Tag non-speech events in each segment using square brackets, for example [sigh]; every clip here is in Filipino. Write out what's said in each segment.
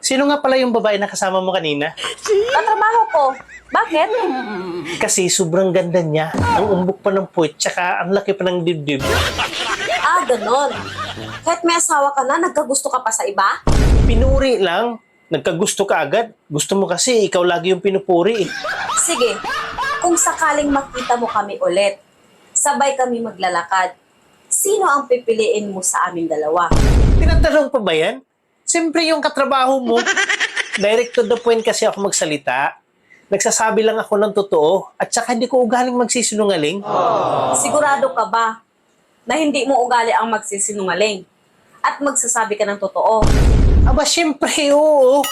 Sino nga pala yung babae na kasama mo kanina? Katrabaho ko. Bakit? Kasi sobrang ganda niya. Ang umbok pa ng puwet, tsaka ang laki pa ng dibdib. Ah, ganon. Kahit may asawa ka na, nagkagusto ka pa sa iba? Pinuri lang. Nagkagusto ka agad. Gusto mo kasi ikaw lagi yung pinupuri eh. Sige, kung sakaling makita mo kami ulit, sabay kami maglalakad, sino ang pipiliin mo sa aming dalawa? Tinatanong pa ba yan? Siyempre yung katrabaho mo. [laughs] Direct to the point kasi ako magsalita. Nagsasabi lang ako ng totoo at saka hindi ko ugaling magsisinungaling. Sigurado ka ba na hindi mo ugali ang magsisinungaling at magsasabi ka ng totoo? Aba, siyempre, oo.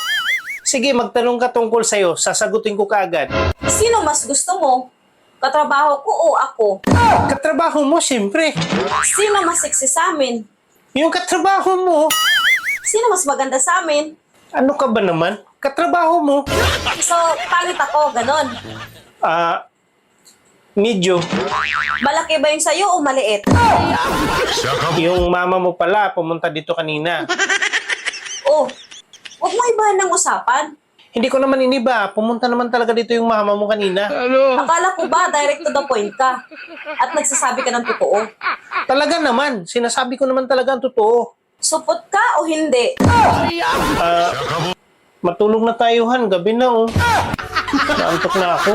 Sige, magtanong ka tungkol sa'yo. Sasagutin ko kaagad. Sino mas gusto mo? Katrabaho ko o ako? Katrabaho mo, siyempre. Sino mas seksi sa amin? Yung katrabaho mo, Sino mas maganda sa amin? ano ka ba naman? Katrabaho mo. So, pangit ako, ganon. Ah, medyo. Malaki ba yung sa'yo o maliit? Yung mama mo pala, pumunta dito kanina. Oh, huwag mo ibahan ng usapan. Hindi ko naman iniba. Pumunta naman talaga dito yung mama mo kanina. Akala ko ba direct to the point ka at nagsasabi ka ng totoo? Talaga naman. Sinasabi ko naman talaga ang totoo. Supot ka o hindi? Ah, matulog na tayo, Han. Gabi na, oh. Naantok na ako.